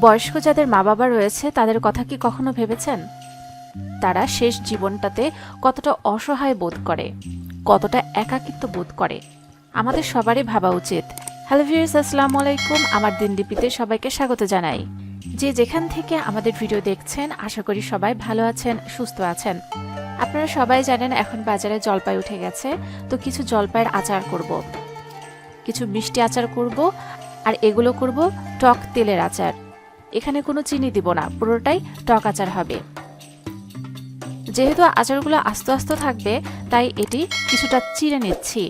বয়স্ক যাদের মা বাবা রয়েছে, তাদের কথা কি কখনো ভেবেছেন? তারা শেষ জীবনটাতে কতটা অসহায় বোধ করে, কতটা একাকিত্ব বোধ করে। আমাদের সবারই ভাবা উচিত। হ্যালো ভিউয়ার্স, আসসালামু আলাইকুম। আমার দিনলিপিতে সবাইকে স্বাগত জানাই। যে যেখান থেকে আমাদের ভিডিও দেখছেন, আশা করি সবাই ভালো আছেন, সুস্থ আছেন। আপনারা সবাই জানেন এখন বাজারে জলপাই উঠে গেছে, তো কিছু জলপাইয়ের আচার করব। কিছু মিষ্টি আচার করব, আর এগুলো করব টক তেলের আচার। এখানে কোনো চিনি দিব না, পুরোটাই টক আচার হবে। যেহেতু আচারগুলো আস্তে আস্তে থাকবে, তাই এটি কিছুটা চিড়ে নিচ্ছি।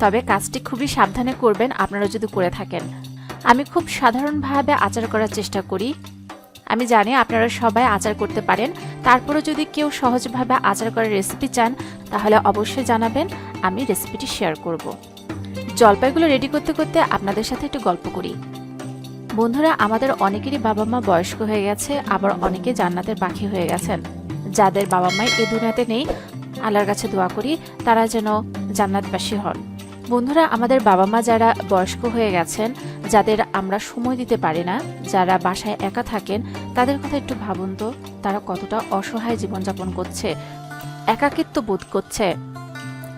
তবে কাজটি খুবই সাবধানে করবেন, আপনারা যদি করে থাকেন। আমি খুব সাধারণভাবে আচার করার চেষ্টা করি। আমি জানি আপনারা সবাই আচার করতে পারেন। তারপরে যদি কেউ সহজভাবে আচার করার রেসিপি চান, তাহলে অবশ্যই জানাবেন, আমি রেসিপিটি শেয়ার করব। জলপাইগুলো রেডি করতে করতে আপনাদের সাথে একটু গল্প করি। বন্ধুরা, আমাদের অনেকেরই বাবা মা বয়স্ক হয়ে গেছে, আবার অনেকে জান্নাতের পাখি হয়ে গেছেন। যাদের বাবা মাই এ দুনিয়াতে নেই, আল্লাহর কাছে দোয়া করি, তারা যেন জান্নাতবাসী হন। বন্ধুরা, আমাদের বাবা মা যারা বয়স্ক হয়ে গেছেন, যাদের আমরা সময় দিতে পারি না, যারা বাসায় একা থাকেন, তাদের কথা একটু ভাবুন তো, তারা কতটা অসহায় জীবনযাপন করছে, একাকিত্ব বোধ করছে।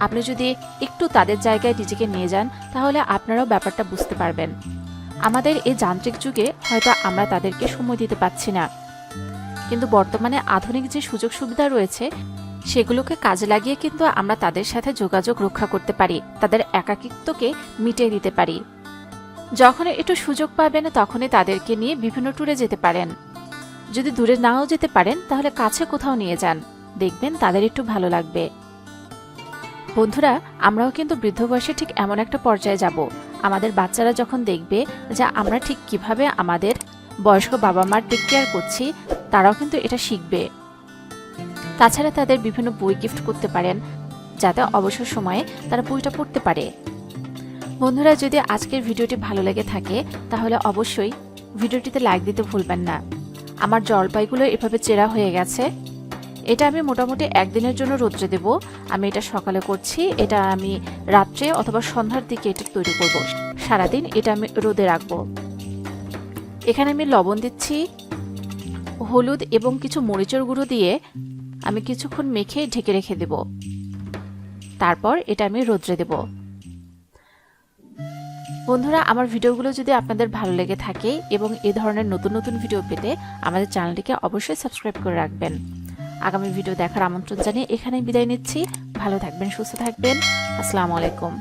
আপনি যদি একটু তাদের জায়গায় নিজেকে নিয়ে যান, তাহলে আপনারাও ব্যাপারটা বুঝতে পারবেন। আমাদের এই যান্ত্রিক যুগে হয়তো আমরা তাদেরকে সময় দিতে পারছি না। কিন্তু বর্তমানে আধুনিক যে সুযোগ সুবিধা রয়েছে, সেগুলোকে কাজে লাগিয়ে কিন্তু আমরা তাদের সাথে যোগাযোগ রক্ষা করতে পারি, তাদের একাকিত্বকে মিটিয়ে দিতে পারি। যখন একটু সুযোগ পাবেন, তখনই তাদেরকে নিয়ে বিভিন্ন ট্যুরে যেতে পারেন। যদি দূরে নাও যেতে পারেন, তাহলে কাছে কোথাও নিয়ে যান। দেখবেন তাদের একটু ভালো লাগবে। বন্ধুরা, আমরাও কিন্তু বৃদ্ধ বয়সে ঠিক এমন একটা পর্যায়ে যাব। আমাদের বাচ্চারা যখন দেখবে যে আমরা ঠিক কীভাবে আমাদের বয়স্ক বাবা মার টেক কেয়ার করছি, তারাও কিন্তু এটা শিখবে। তাছাড়া তাদের বিভিন্ন বই গিফট করতে পারেন, যাতে অবসর সময়ে তারা বইটা পড়তে পারে। বন্ধুরা, যদি আজকের ভিডিওটি ভালো লেগে থাকে, তাহলে অবশ্যই ভিডিওটিতে লাইক দিতে ভুলবেন না। আমার জলপাইগুলো এভাবে চেরা হয়ে গেছে। এটা আমি মোটামুটি একদিনের জন্য রোদ্রে দেব। আমি এটা সকালে করছি, এটা আমি রাত্রে অথবা সন্ধ্যার দিকে এটা তৈরি করব। সারাদিন এটা আমি রোদে রাখব। এখানে আমি লবণ দিচ্ছি, হলুদ এবং কিছু মরিচের গুঁড়ো দিয়ে আমি কিছুক্ষণ মেখে ঢেকে রেখে দেব। তারপর এটা আমি রোদ্রে দেব। বন্ধুরা, আমার ভিডিওগুলো যদি আপনাদের ভালো লেগে থাকে এবং এ ধরনের নতুন নতুন ভিডিও পেতে আমাদের চ্যানেলটিকে অবশ্যই সাবস্ক্রাইব করে রাখবেন। আগামী ভিডিও দেখার আমন্ত্রণ জানিয়ে এখানেই বিদায় নিচ্ছি। ভালো থাকবেন সুস্থ থাকবেন। আসসালামু আলাইকুম।